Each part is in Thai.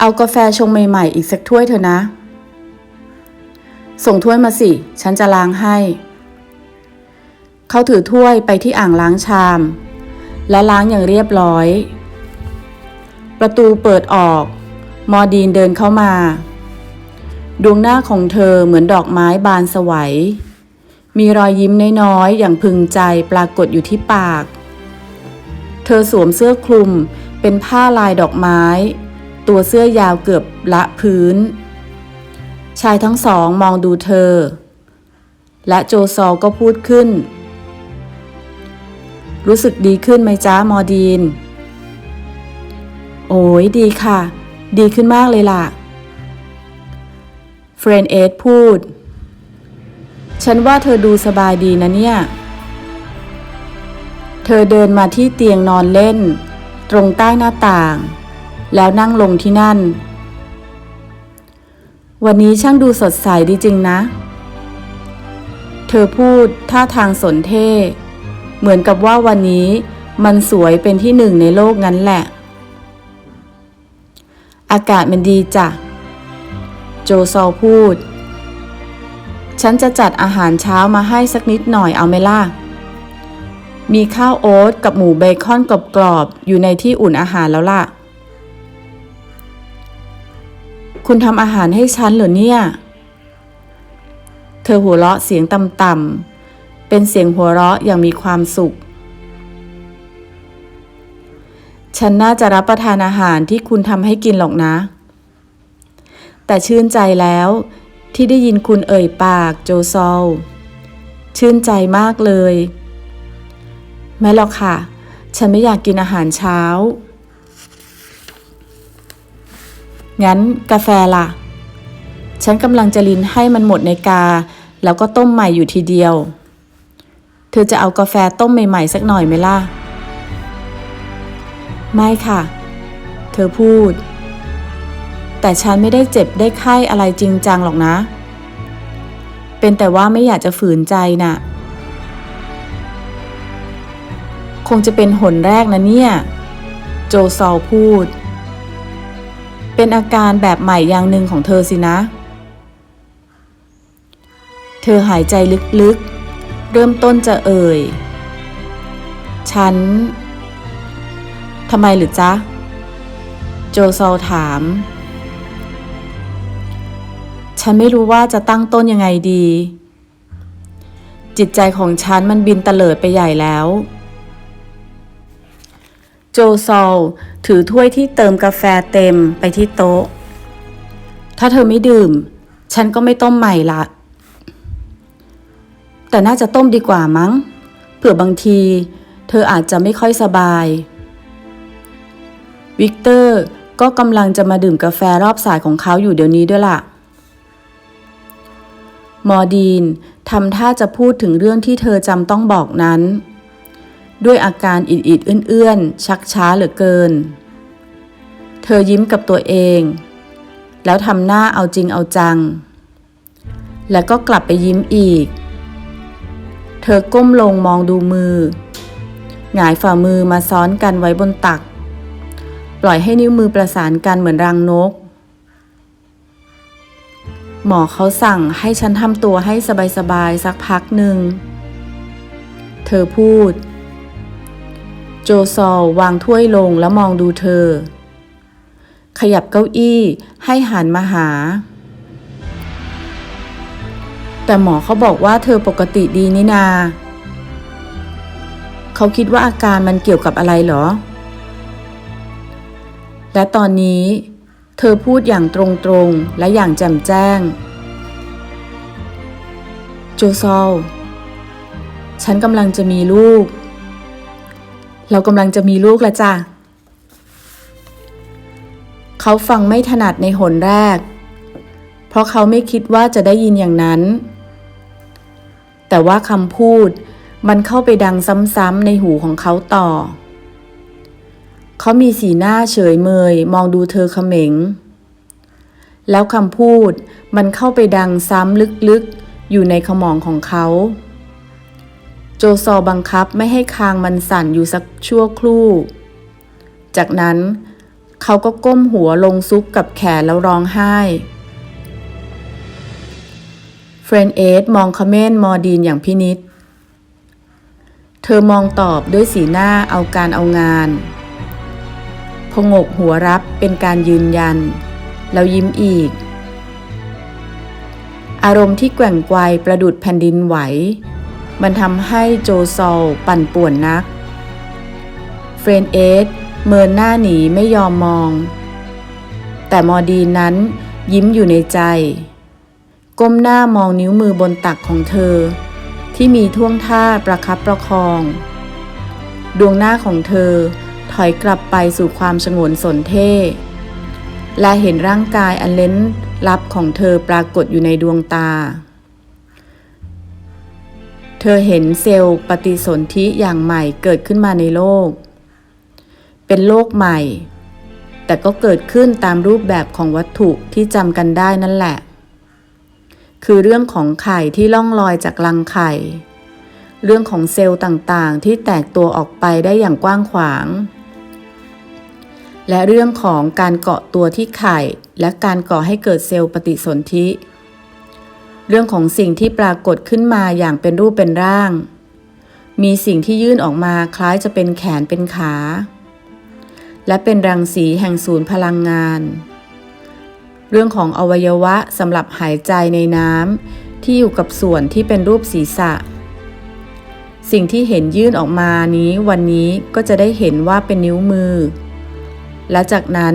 เอากาแฟชงใหม่ๆ อีกสักถ้วยเถอะนะ ส่งถ้วยมาสิ ฉันจะล้างให้ เขาถือถ้วยไปที่อ่างล้างชาม และล้างอย่างเรียบร้อย ประตูเปิดออก มอดีนเดินเข้ามา ดวงหน้าของเธอเหมือนดอกไม้บานสวย มีรอยยิ้มน้อยๆอย่างพึงใจปรากฏอยู่ที่ปาก เธอสวมเสื้อคลุมเป็นผ้าลายดอกไม้ ตัวเสื้อยาวเกือบละพื้น ชายทั้งสองมองดูเธอ และโจซอลก็พูดขึ้น รู้สึกดีขึ้นไหมจ้ามอดีน โอ้ยดีค่ะ ดีขึ้นมากเลยล่ะ เฟรนเอดพูด ฉันว่าเธอดูสบายดีนะเนี่ย เธอเดินมาที่เตียงนอนเล่น ตรงใต้หน้าต่าง แล้วนั่งลงที่นั่น วันนี้ช่างดูสดใสดีจริงนะ เธอพูดท่าทางสนเท่ เหมือนกับว่าวันนี้มันสวยเป็นที่หนึ่งในโลกงั้นแหละ อากาศมันดีจ้ะ โจซอลพูด ฉันจะจัดอาหารเช้ามาให้สักนิดหน่อยเอาไหมล่ะมีข้าวโอ๊ตกับหมูเบคอนกรอบๆอยู่ในที่อุ่นอาหารแล้วล่ะ คุณทำอาหารให้ฉันเหรอเนี่ย เธอหัวเราะเสียงต่ำๆ เป็นเสียงหัวเราะอย่างมีความสุข ฉันน่าจะรับประทานอาหารที่คุณทำให้กินหรอกนะ แต่ชื่นใจแล้วที่ได้ยินคุณเอ่ยปากโจซอลชื่นใจมากเลยแม่หรอกค่ะ ฉันไม่อยากกินอาหารเช้า งั้นกาแฟล่ะ ฉันกำลังจะลินให้มันหมดในกา แล้วก็ต้มใหม่อยู่ทีเดียว เธอจะเอากาแฟต้มใหม่ๆสักหน่อยไหมล่ะ ไม่ค่ะ เธอพูด แต่ฉันไม่ได้เจ็บได้ไข้อะไรจริงจังหรอกนะ เป็นแต่ว่าไม่อยากจะฝืนใจน่ะ คงจะเป็นหนแรกนะเนี่ย โจซอลพูด เป็นอาการแบบใหม่อย่างหนึ่งของเธอสินะ เธอหายใจลึกๆ เริ่มต้นจะเอ่ย ฉัน ทำไมหรือจ๊ะ โจซอลถาม ฉันไม่รู้ว่าจะตั้งต้นยังไงดี จิตใจของฉันมันบินเตลิดไปใหญ่แล้ว โจซอลถือถ้วยที่เติมกาแฟเต็มไปที่โต๊ะ ถ้าเธอไม่ดื่ม ฉันก็ไม่ต้มใหม่ละ แต่น่าจะต้มดีกว่ามั้ง เผื่อบางที เธออาจจะไม่ค่อยสบาย วิกเตอร์ก็กำลังจะมาดื่มกาแฟรอบสายของเขาอยู่เดี๋ยวนี้ด้วยล่ะ มอดีนทำท่าจะพูดถึงเรื่องที่เธอจำต้องบอกนั้น ด้วยอาการอิดๆเอื้อนๆชักช้าเหลือเกิน เธอยิ้มกับตัวเอง แล้วทำหน้าเอาจริงเอาจัง แล้วก็กลับไปยิ้มอีก เธอก้มลงมองดูมือ หงายฝ่ามือมาซ้อนกันไว้บนตัก ปล่อยให้นิ้วมือประสานกันเหมือนรังนก หมอเขาสั่งให้ฉันทำตัวให้สบายๆสักพักหนึ่ง เธอพูด โจซอลวางถ้วยลงแล้วมองดูเธอ ขยับเก้าอี้ให้หันมาหา แต่หมอเขาบอกว่าเธอปกติดีนี่นา เขาคิดว่าอาการมันเกี่ยวกับอะไรเหรอ และตอนนี้ เธอพูดอย่างตรงๆและอย่างแจ่มแจ้ง โจซอลฉันกำลังจะมีลูก เรากำลังจะมีลูกแล้วจ้ะ เขาฟังไม่ถนัดในหนแรก เพราะเขาไม่คิดว่าจะได้ยินอย่างนั้น แต่ว่าคำพูดมันเข้าไปดังซ้ำๆในหูของเขาต่อ เขามีสีหน้าเฉยเมย มองดูเธอเขม็ง แล้วคำพูดมันเข้าไปดังซ้ำลึกๆ อยู่ในขมองของเขา โจซอบังคับไม่ให้คางมันสั่นอยู่สักชั่วครู่ จากนั้นเขาก็ก้มหัวลงซุกกับแขนแล้วร้องไห้เฟรนเอสมองคเมนมอดีนอย่างพินิษเธอมองตอบด้วยสีหน้าเอาการเอางาน พงกหัวรับเป็นการยืนยัน แล้วยิ้มอีก อารมณ์ที่แกว่งไกวประดุดแผ่นดินไหว มันทำให้โจซอลปั่นป่วนนัก เฟรนเอสเมินหน้าหนีไม่ยอมมอง แต่มอดีนั้นยิ้มอยู่ในใจ ก้มหน้ามองนิ้วมือบนตักของเธอ ที่มีท่วงท่าประคับประคอง ดวงหน้าของเธอถอยกลับไปสู่ความสงวนสนเท่และเห็นร่างกายอันเล้นลับของเธอปรากฏอยู่ในดวงตา เธอเห็นเซลล์ปฏิสนธิอย่างใหม่เกิดขึ้นมาในโลก เป็นโลกใหม่ แต่ก็เกิดขึ้นตามรูปแบบของวัตถุที่จำกันได้นั่นแหละ คือเรื่องของไข่ที่ล่องลอยจากรังไข่ เรื่องของเซลล์ต่างๆ ที่แตกตัวออกไปได้อย่างกว้างขวาง และเรื่องของการเกาะตัวที่ไข่ และการก่อให้เกิดเซลล์ปฏิสนธิ เรื่องของสิ่งที่ปรากฏขึ้นมาอย่างเป็นรูปเป็นร่าง มีสิ่งที่ยื่นออกมาคล้ายจะเป็นแขนเป็นขา และเป็นรังสีแห่งศูนย์พลังงาน เรื่องของอวัยวะสำหรับหายใจในน้ำที่อยู่กับส่วนที่เป็นรูปศีรษะ สิ่งที่เห็นยื่นออกมานี้วันนี้ก็จะได้เห็นว่าเป็นนิ้วมือ และจากนั้น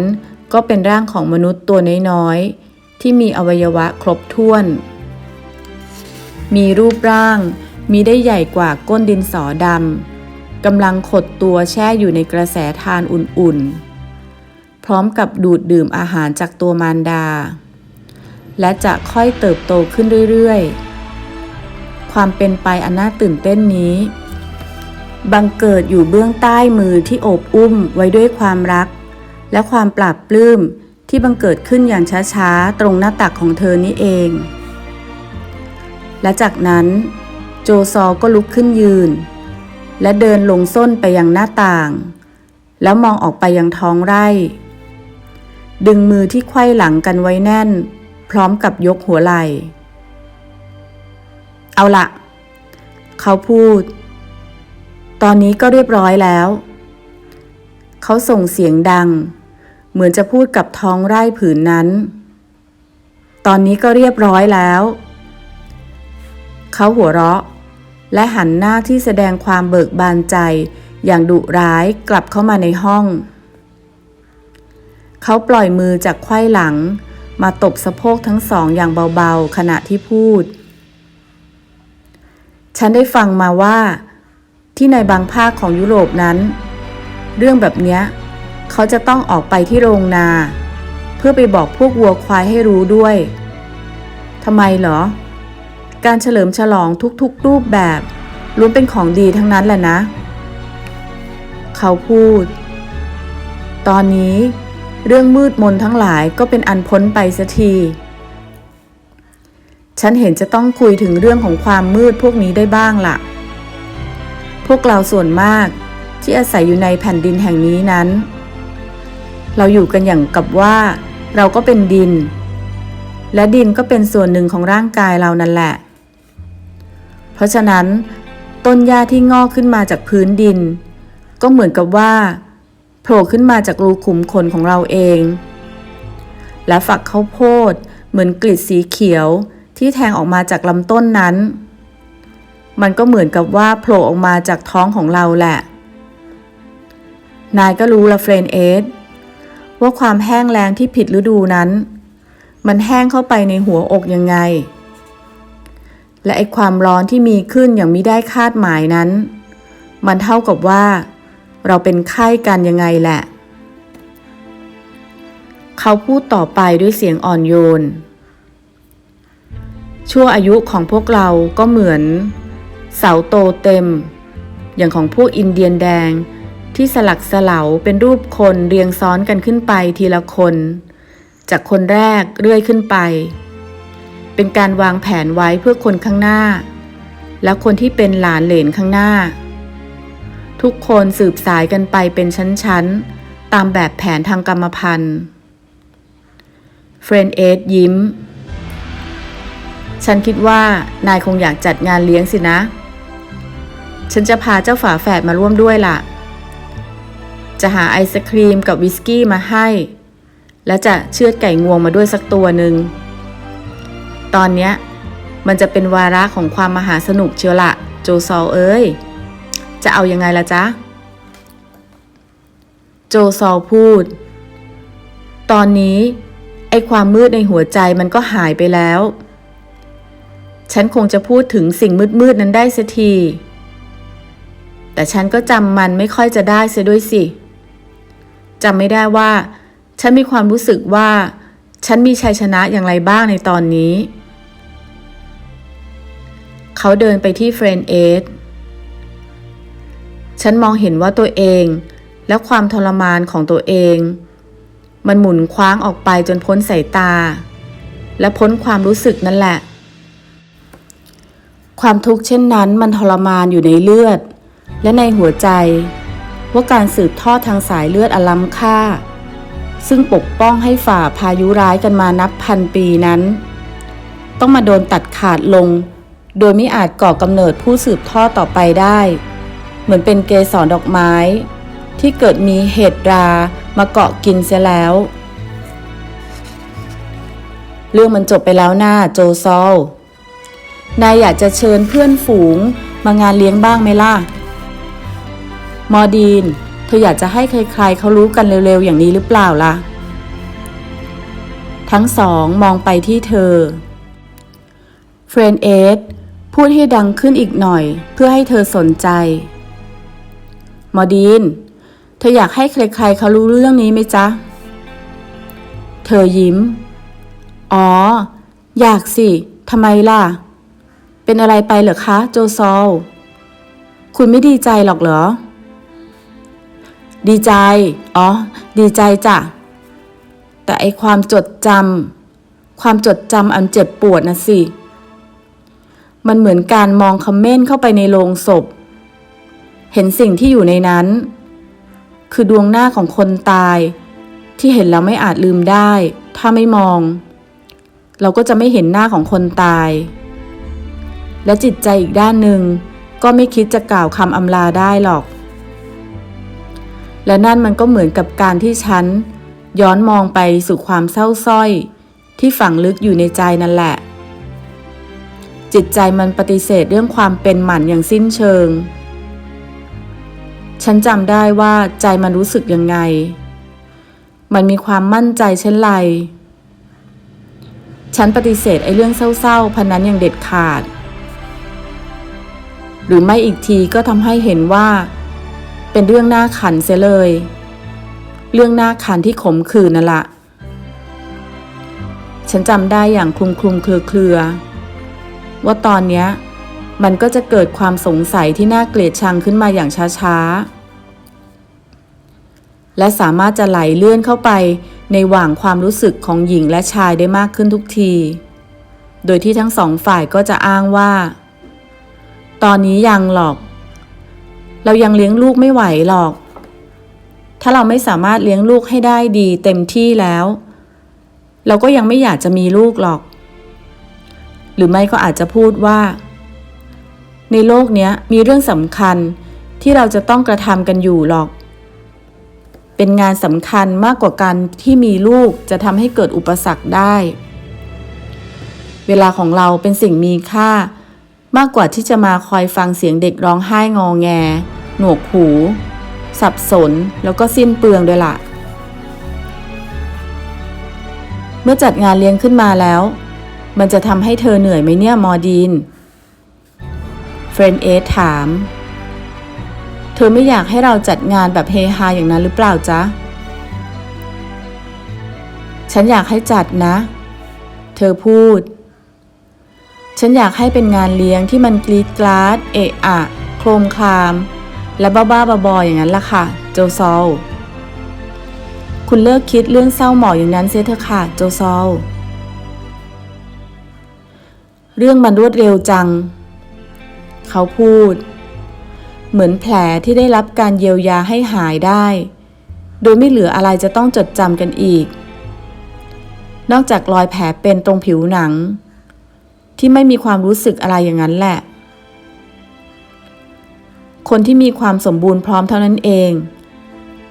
ก็เป็นร่างของมนุษย์ตัวน้อยๆที่มีอวัยวะครบถ้วน มีรูปร่าง มีได้ใหญ่กว่าก้นดินสอดำกำลังขดตัวแช่อยู่ในกระแสทานอุ่นๆ พร้อมกับดูดดื่มอาหารจากตัวมารดา และจะค่อยเติบโตขึ้นเรื่อยๆ ความเป็นไปอันน่าตื่นเต้นนี้บังเกิดอยู่เบื้องใต้มือที่โอบอุ้มไว้ด้วยความรัก และความปราบปลื้มที่บังเกิดขึ้นอย่างช้าๆ ตรงหน้าตักของเธอนี่เอง และจากนั้นโจซอก็ลุกขึ้นยืน และเดินลงส้นไปยังหน้าต่าง แล้วมองออกไปยังท้องไร่ ดึงมือที่ไขว้หลังกันไว้แน่น พร้อมกับยกหัวไหล่ เอาละเขาพูด ตอนนี้ก็เรียบร้อยแล้ว เขาส่งเสียงดัง เหมือนจะพูดกับท้องไร่ผืนนั้น ตอนนี้ก็เรียบร้อยแล้ว เขาหัวเราะ และหันหน้าที่แสดงความเบิกบานใจ อย่างดุร้ายกลับเข้ามาในห้อง เขาปล่อยมือจากไขว้หลัง มาตบสะโพกทั้งสองอย่างเบาๆ ขณะที่พูด ฉันได้ฟังมาว่า ที่ในบางภาคของยุโรปนั้น เรื่องแบบเนี้ยเขาจะต้องออกไปที่โรงนา เพื่อไปบอกพวกวัวควายให้รู้ด้วยทำไมเหรอ การเฉลิมฉลองทุกๆรูปแบบล้วนเป็นของดีทั้งนั้นแหละนะ เขาพูด ตอนนี้เรื่องมืดมนทั้งหลายก็เป็นอันพ้นไปสักที ฉันเห็นจะต้องคุยถึงเรื่องของความมืดพวกนี้ได้บ้างล่ะ พวกเราส่วนมากที่อาศัยอยู่ในแผ่นดินแห่งนี้นั้น เราอยู่กันอย่างกับว่าเราก็เป็นดิน และดินก็เป็นส่วนหนึ่งของร่างกายเรานั่นแหละ เพราะฉะนั้น ต้นหญ้าที่งอกขึ้นมาจากพื้นดิน ก็เหมือนกับว่าโผล่ขึ้นมาจากรูขุมขนของเราเอง และฝักข้าวโพดเหมือนกลีดสีเขียวที่แทงออกมาจากลำต้นนั้น มันก็เหมือนกับว่าโผล่ออกมาจากท้องของเราแหละ นายก็รู้ละเฟรนเอสว่าความแห้งแล้งที่ผิดฤดูนั้น มันแห้งเข้าไปในหัวอกยังไง และไอความร้อนที่มีขึ้นอย่างมิได้คาดหมายนั้น มันเท่ากับว่า เราเป็นไข้กันยังไงแหละ เขาพูดต่อไปด้วยเสียงอ่อนโยน ชั่วอายุของพวกเราก็เหมือน เสาโตเต็ม อย่างของพวกอินเดียนแดงที่สลักสลาเป็นรูปคนเรียงซ้อนกันขึ้นไปทีละคน จากคนแรกเรื่อยขึ้นไป เป็นการวางแผนไว้เพื่อคนข้างหน้า และคนที่เป็นหลานเหลนข้างหน้า ทุกคนสืบสายกันไปเป็นชั้นๆ ตามแบบแผนทางกรรมพันธุ์เฟรนเอดยิ้ม ฉันคิดว่านายคงอยากจัดงานเลี้ยงสินะ ฉันจะพาเจ้าฝาแฝดมาร่วมด้วยล่ะ จะหาไอศครีมกับวิสกี้มาให้ และจะเชือดไก่งวงมาด้วยสักตัวหนึ่ง ตอนเนี้ยมันจะเป็นวาระของความมหาสนุกเชียวละโจซอลเอ้ย จะเอายังไงล่ะจ๊ะ โจซอลพูด ตอนนี้ ไอ้ความมืดในหัวใจมันก็หายไปแล้ว ฉันคงจะพูดถึงสิ่งมืดๆนั้นได้เสียที แต่ฉันก็จำมันไม่ค่อยจะได้เสียด้วยสิจำไม่ได้ว่า ฉันมีความรู้สึกว่า ฉันมีชัยชนะอย่างไรบ้างในตอนนี้ เขาเดินไปที่เฟรนเอดฉันมองเห็นว่าตัวเองและความทรมานของตัวเอง มันหมุนคว้างออกไปจนพ้นสายตา และพ้นความรู้สึกนั่นแหละ ความทุกข์เช่นนั้นมันทรมานอยู่ในเลือด และในหัวใจ ว่าการสืบทอดทางสายเลือดอล้ำค่า ซึ่งปกป้องให้ฝ่าพายุร้ายกันมานับพันปีนั้น ต้องมาโดนตัดขาดลง โดยไม่อาจก่อกำเนิดผู้สืบทอดต่อไปได้ เหมือนเป็นเกสรดอกไม้ ที่เกิดมีเห็ดรามาเกาะกินเสียแล้ว เรื่องมันจบไปแล้วหน้าโจซอลนายอยากจะเชิญเพื่อนฝูงมางานเลี้ยงบ้างไหมล่ะ มอดีน เธออยากจะให้ใครๆเขารู้กันเร็วๆอย่างนี้หรือเปล่าล่ะ ทั้งสองมองไปที่เธอเฟรนเอด พูดให้ดังขึ้นอีกหน่อย เพื่อให้เธอสนใจมอดีน เธออยากให้ใครๆเขารู้เรื่องนี้ไหมจ๊ะ เธอยิ้ม อ๋อ อยากสิ ทำไมล่ะ เป็นอะไรไปเหรอคะ โจซอล คุณไม่ดีใจหรอกเหรอ ดีใจ อ๋อ ดีใจจ้ะ แต่ไอความจดจำความจดจำอันเจ็บปวดนะสิ มันเหมือนการมองคอมเมนต์เข้าไปในโลงศพ เห็นสิ่งที่อยู่ในนั้น คือดวงหน้าของคนตาย ที่เห็นแล้วไม่อาจลืมได้ ถ้าไม่มอง เราก็จะไม่เห็นหน้าของคนตาย และจิตใจอีกด้านหนึ่งก็ไม่คิดจะกล่าวคำอำลาได้หรอก และนั่นมันก็เหมือนกับการที่ฉัน ย้อนมองไปสู่ความเศร้าส้อย ที่ฝังลึกอยู่ในใจนั่นแหละ จิตใจมันปฏิเสธเรื่องความเป็นหมันอย่างสิ้นเชิง ฉันจำได้ว่าใจมันรู้สึกยังไง มันมีความมั่นใจเช่นไร ฉันปฏิเสธไอ้เรื่องเศร้าๆพันนั้นอย่างเด็ดขาด หรือไม่อีกทีก็ทำให้เห็นว่า เป็นเรื่องหน่าขันเสียเลย เรื่องหน่าขันที่ขมขื่นนั่นละฉันจำได้อย่างคลุมคลุมเครือเครือ ว่าตอนเนี้ยมันก็จะเกิดความสงสัยที่น่าเกลียดชังขึ้นมาอย่างช้าๆ และสามารถจะไหลเลื่อนเข้าไปในหว่างความรู้สึกของหญิงและชายได้มากขึ้นทุกที โดยที่ทั้งสองฝ่ายก็จะอ้างว่า ตอนนี้ยังหรอก เรายังเลี้ยงลูกไม่ไหวหรอก ถ้าเราไม่สามารถเลี้ยงลูกให้ได้ดีเต็มที่แล้ว เราก็ยังไม่อยากจะมีลูกหรอก หรือไม่ก็อาจจะพูดว่า ในโลกนี้มีเรื่องสำคัญที่เราจะต้องกระทำกันอยู่หรอก เป็นงานสำคัญมากกว่าการที่มีลูกจะทำให้เกิดอุปสรรคได้ เวลาของเราเป็นสิ่งมีค่า มากกว่าที่จะมาคอยฟังเสียงเด็กร้องไห้งอแง หนวกหู สับสนแล้วก็สิ้นเปลืองด้วยละ่ะเมื่อจัดงานเลี้ยงขึ้นมาแล้ว มันจะทำให้เธอเหนื่อยไหมเนี่ยมอดีน เฟรนเอถาม เธอไม่อยากให้เราจัดงานแบบเฮฮาอย่างนั้นหรือเปล่าจ๊ะ ฉันอยากให้จัดนะ เธอพูด ฉันอยากให้เป็นงานเลี้ยงที่มันกรีดกราด เอะอะ โครมคลาม และบ้าๆบอๆอย่างนั้นล่ะค่ะ โจซอล คุณเลิกคิดเรื่องเศร้าหมองอย่างนั้นเสียเถอะค่ะ โจซอล เรื่องมันรวดเร็วจัง เขาพูด เหมือนแผลที่ได้รับการเยียวยาให้หายได้ โดยไม่เหลืออะไรจะต้องจดจำกันอีก นอกจากรอยแผลเป็นตรงผิวหนัง ที่ไม่มีความรู้สึกอะไรอย่างนั้นแหละ คนที่มีความสมบูรณ์พร้อมเท่านั้นเอง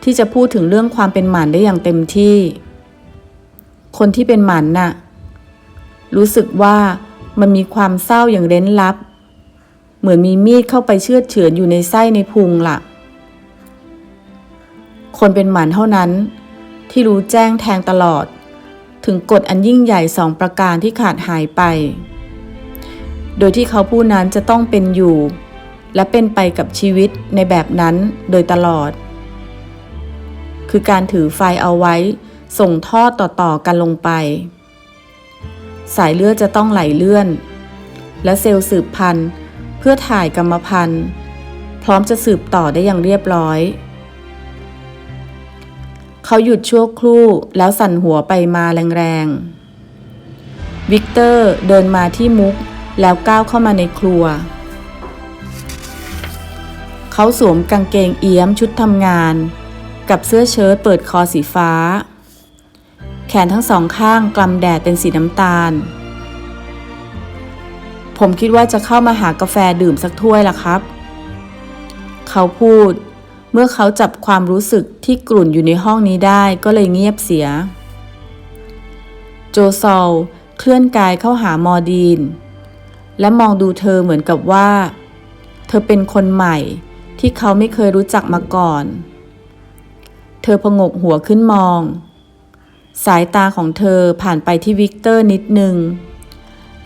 ที่จะพูดถึงเรื่องความเป็นหมันได้อย่างเต็มที่ คนที่เป็นหมันน่ะรู้สึกว่า มันมีความเศร้าอย่างเร้นลับ เหมือนมีมีดเข้าไปเชือดเฉือนอยู่ในไส้ในพุงล่ะ คนเป็นหมันเท่านั้น ที่รู้แจ้งแทงตลอด ถึงกฎอันยิ่งใหญ่สองประการที่ขาดหายไป โดยที่เขาผู้นั้นจะต้องเป็นอยู่ และเป็นไปกับชีวิตในแบบนั้นโดยตลอด คือการถือไฟเอาไว้ส่งทอดต่อๆกันลงไป สายเลือดจะต้องไหลเลื่อน และเซลล์สืบพันธุ์ เพื่อถ่ายกรรมพันธุ์ พร้อมจะสืบต่อได้อย่างเรียบร้อย เขาหยุดชั่วครู่แล้วสั่นหัวไปมาแรงๆ วิกเตอร์เดินมาที่มุกแล้วก้าวเข้ามาในครัว เขาสวมกางเกงเอี้ยมชุดทำงาน กับเสื้อเชิ้ตเปิดคอสีฟ้า แขนทั้งสองข้างกลำแดดเป็นสีน้ำตาล ผมคิดว่าจะเข้ามาหากาแฟดื่มสักถ้วยล่ะครับ เขาพูด เมื่อเขาจับความรู้สึกที่กลุ่นอยู่ในห้องนี้ได้ก็เลยเงียบเสีย โจซอลเคลื่อนกายเข้าหามอดีน และมองดูเธอเหมือนกับว่า เธอเป็นคนใหม่ที่เขาไม่เคยรู้จักมาก่อน เธอพงกหัวขึ้นมอง สายตาของเธอผ่านไปที่วิกเตอร์นิดหนึ่ง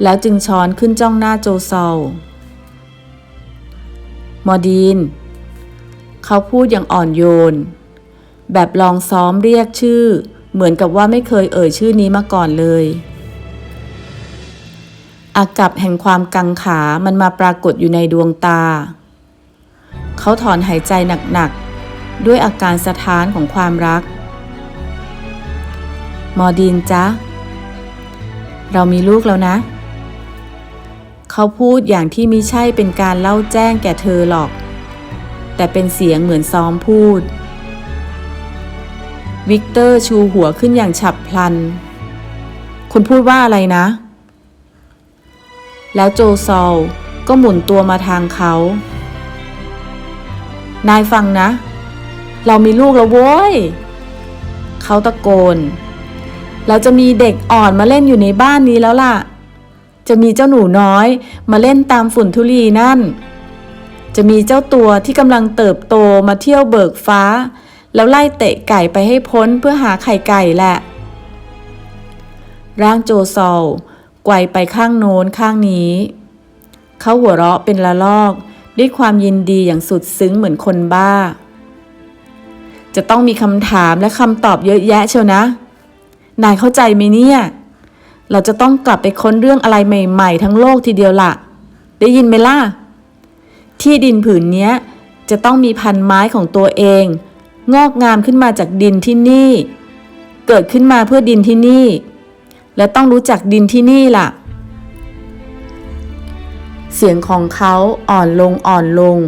แล้วจึงช้อนขึ้นจ้องหน้าโจซอลมอดีน เขาพูดอย่างอ่อนโยน แบบลองซ้อมเรียกชื่อ เหมือนกับว่าไม่เคยเอ่ยชื่อนี้มาก่อนเลย อากับแห่งความกังขามันมาปรากฏอยู่ในดวงตา เขาถอนหายใจหนักๆ ด้วยอาการสะท้านของความรัก มอดีนจ๊ะ เรามีลูกแล้วนะ เขาพูดอย่างที่มิใช่เป็นการเล่าแจ้งแก่เธอหรอก แต่เป็นเสียงเหมือนซ้อมพูด วิกเตอร์ชูหัวขึ้นอย่างฉับพลัน คุณพูดว่าอะไรนะ แล้วโจซอลก็หมุนตัวมาทางเขา นายฟังนะ เรามีลูกแล้วโว้ย เขาตะโกน เราจะมีเด็กอ่อนมาเล่นอยู่ในบ้านนี้แล้วล่ะ จะมีเจ้าหนูน้อย มาเล่นตามฝุ่นทุลีนั่น จะมีเจ้าตัวที่กำลังเติบโตมาเที่ยวเบิกฟ้า แล้วไล่เตะไก่ไปให้พ้นเพื่อหาไข่ไก่แหละ ร่างโจซอลไกวไปข้างโน้นข้างนี้ เขาหัวเราะเป็นละลอก ด้วยความยินดีอย่างสุดซึ้งเหมือนคนบ้า จะต้องมีคำถามและคำตอบเยอะแยะเชียวนะ นายเข้าใจไหมเนี่ย เราจะต้องกลับไปค้นเรื่องอะไรใหม่ๆ ทั้งโลกทีเดียวละได้ยินไหมล่ะ ที่ดินผืนเนี้ยจะต้องมีพันไม้ของตัวเอง งอกงามขึ้นมาจากดินที่นี่ เกิดขึ้นมาเพื่อดินที่นี่ และต้องรู้จักดินที่นี่ล่ะ เสียงของเขาอ่อนลงอ่อนลง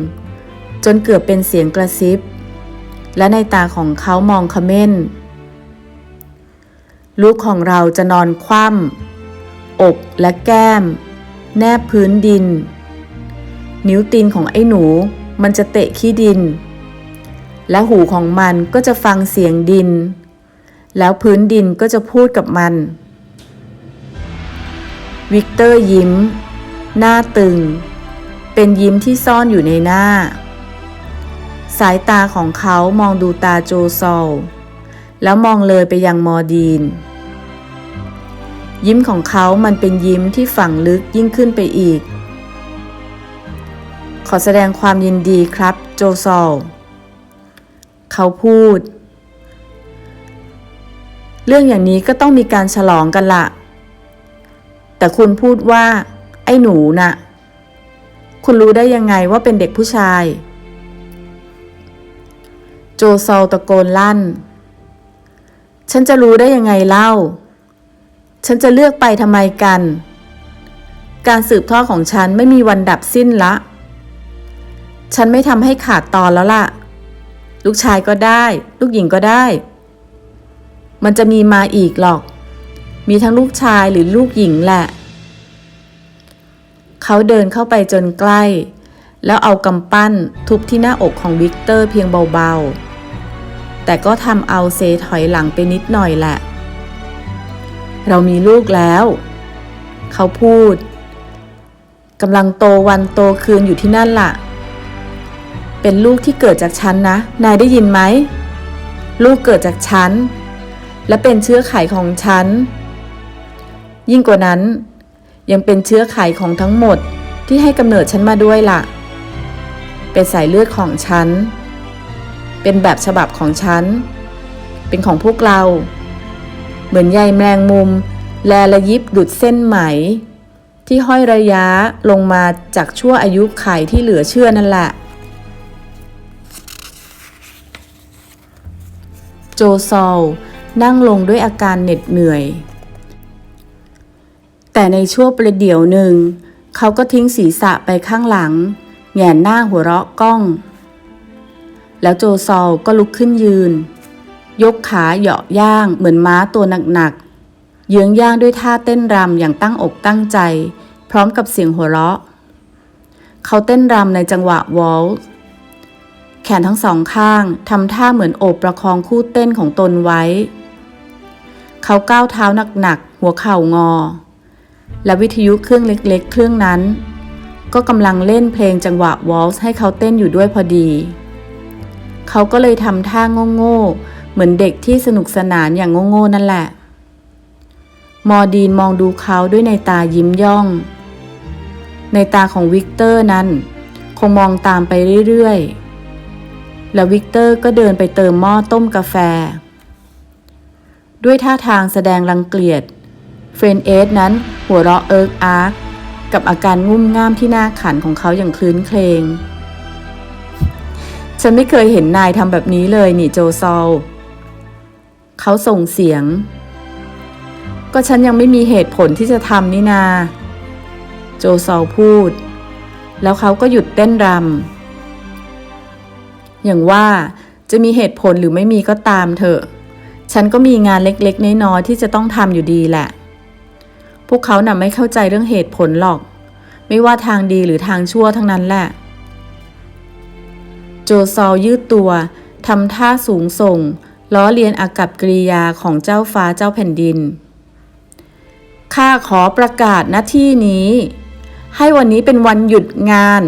จนเกือบเป็นเสียงกระซิบ และในตาของเขามองขม้น ลูกของเราจะนอนคว่ำอกและแก้ม แนบพื้นดิน นิ้วตีนของไอ้หนูมันจะเตะขี้ดิน และหูของมันก็จะฟังเสียงดิน แล้วพื้นดินก็จะพูดกับมัน วิกเตอร์ยิ้ม หน้าตึง เป็นยิ้มที่ซ่อนอยู่ในหน้า สายตาของเขามองดูตาโจซอลแล้วมองเลยไปยังมอดีน ยิ้มของเขามันเป็นยิ้มที่ฝังลึกยิ่งขึ้นไปอีก ขอแสดงความยินดีครับ โจซอล เขาพูด เรื่องอย่างนี้ก็ต้องมีการฉลองกันละแต่คุณพูดว่า ไอ้หนูน่ะ คุณรู้ได้ยังไงว่าเป็นเด็กผู้ชาย โจซอลตะโกนลั่น ฉันจะรู้ได้ยังไงเล่า ฉันจะเลือกไปทำไมกัน การสืบทอดของฉันไม่มีวันดับสิ้นละ ฉันไม่ทำให้ขาดตอนแล้วล่ะ ลูกชายก็ได้ ลูกหญิงก็ได้ มันจะมีมาอีกหรอก มีทั้งลูกชายหรือลูกหญิงแหละ เขาเดินเข้าไปจนใกล้ แล้วเอากำปั้นทุบที่หน้าอกของวิกเตอร์เพียงเบาๆ แต่ก็ทำเอาเซถอยหลังไปนิดหน่อยแหละ เรามีลูกแล้ว เขาพูดกำลังโตวันโตคืนอยู่ที่นั่นล่ะ เป็นลูกที่เกิดจากฉันนะ นายได้ยินไหม ลูกเกิดจากฉัน และเป็นเชื้อไขของฉัน ยิ่งกว่านั้น ยังเป็นเชื้อไขของทั้งหมดที่ให้กำเนิดฉันมาด้วยล่ะ เป็นสายเลือดของฉัน เป็นแบบฉบับของฉัน เป็นของพวกเรา เหมือนใยแมลงมุม แลระยิบดุดเส้นไหม ที่ห้อยระยะลงมาจากชั่วอายุไขที่เหลือเชื่อนั่นแหละ โจซอลนั่งลงด้วยอาการเหน็ดเหนื่อย แต่ในชั่วประเดี๋ยวหนึ่ง เขาก็ทิ้งศีรษะไปข้างหลังแหงนหน้าหัวเราะก้อง แล้วโจซอลก็ลุกขึ้นยืน ยกขาเหยาะย่างเหมือนม้าตัวหนักๆ เยื้องย่างด้วยท่าเต้นรำอย่างตั้งอกตั้งใจ พร้อมกับเสียงหัวเราะ เขาเต้นรำในจังหวะวอลซ์แขนทั้งสองข้างทำท่าเหมือนโอบประคองคู่เต้นของตนไว้ เขาก้าวเท้าหนักๆ หัวเข่างอ และวิทยุเครื่องเล็กๆ เครื่องนั้น ก็กำลังเล่นเพลงจังหวะวอลซ์ให้เขาเต้นอยู่ด้วยพอดี เขาก็เลยทำท่าโง่ๆ เหมือนเด็กที่สนุกสนานอย่างโง่ๆนั่นแหละ มอดีนมองดูเขาด้วยในตายิ้มย่อง ในตาของวิกเตอร์นั้น คงมองตามไปเรื่อยๆ แล้ววิกเตอร์ก็เดินไปเติมหม้อต้มกาแฟ ด้วยท่าทางแสดงรังเกียจเฟรนเอสนั้นหัวเราะเอิร์กอาร์กกับอาการงุ่มง่ามที่หน้าขันของเขาอย่างคลื้นเครง ฉันไม่เคยเห็นนายทำแบบนี้เลยนี่โจซอล เขาส่งเสียง ก็ฉันยังไม่มีเหตุผลที่จะทำนี่นา โจซอลพูด แล้วเขาก็หยุดเต้นรำอย่างว่าจะมีเหตุผลหรือไม่มีก็ตามเถอะ ฉันก็มีงานเล็กๆน้อยๆที่จะต้องทำอยู่ดีแหละ พวกเขาน่ะไม่เข้าใจเรื่องเหตุผลหรอก ไม่ว่าทางดีหรือทางชั่วทั้งนั้นแหละ โจซอลยืดตัวทำท่าสูงส่ง ล้อเลียนอากับกริยาของเจ้าฟ้าเจ้าแผ่นดิน ข้าขอประกาศหน้าที่นี้ ให้วันนี้เป็นวันหยุดงาน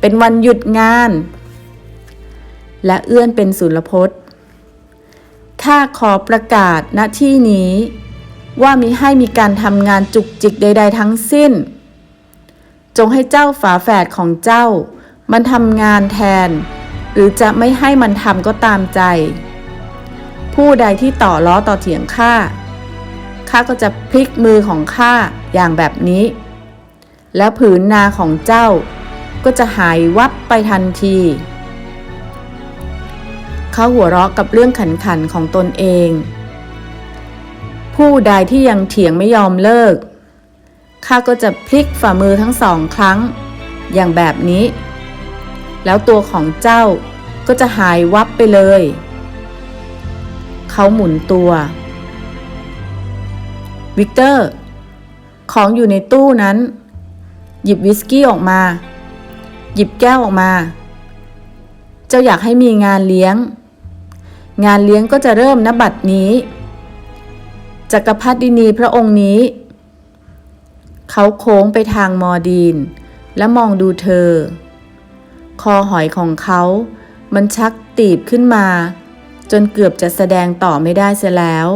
เป็นวันหยุดงาน และเอื้อนเป็นสุรพจน์ข้าขอประกาศณที่นี้ ว่ามิให้มีการทำงานจุกจิกใด ๆ ทั้งสิ้น จงให้เจ้าฝาแฝดของเจ้า มันทำงานแทน หรือจะไม่ให้มันทำก็ตามใจ ผู้ใดที่ต่อล้อต่อเถียงข้าข้าก็จะพลิกมือของข้าอย่างแบบนี้ แล้วผืนนาของเจ้า ก็จะหายวับไปทันทีเขาหัวเราะกับเรื่องขันขันของตนเอง ผู้ใดที่ยังเถียงไม่ยอมเลิกข้าก็จะพลิกฝ่ามือทั้งสองครั้ง อย่างแบบนี้ แล้วตัวของเจ้าก็จะหายวับไปเลย เขาหมุนตัว วิกเตอร์ ของอยู่ในตู้นั้น หยิบวิสกี้ออกมา หยิบแก้วออกมา เจ้าอยากให้มีงานเลี้ยง งานเลี้ยงก็จะเริ่มนบัดนี้ จักรพรรดินีพระองค์นี้ เขาโค้งไปทางมอดีน และมองดูเธอ คอหอยของเขา มันชักตีบขึ้นมา จนเกือบจะแสดงต่อไม่ได้เสียแล้ว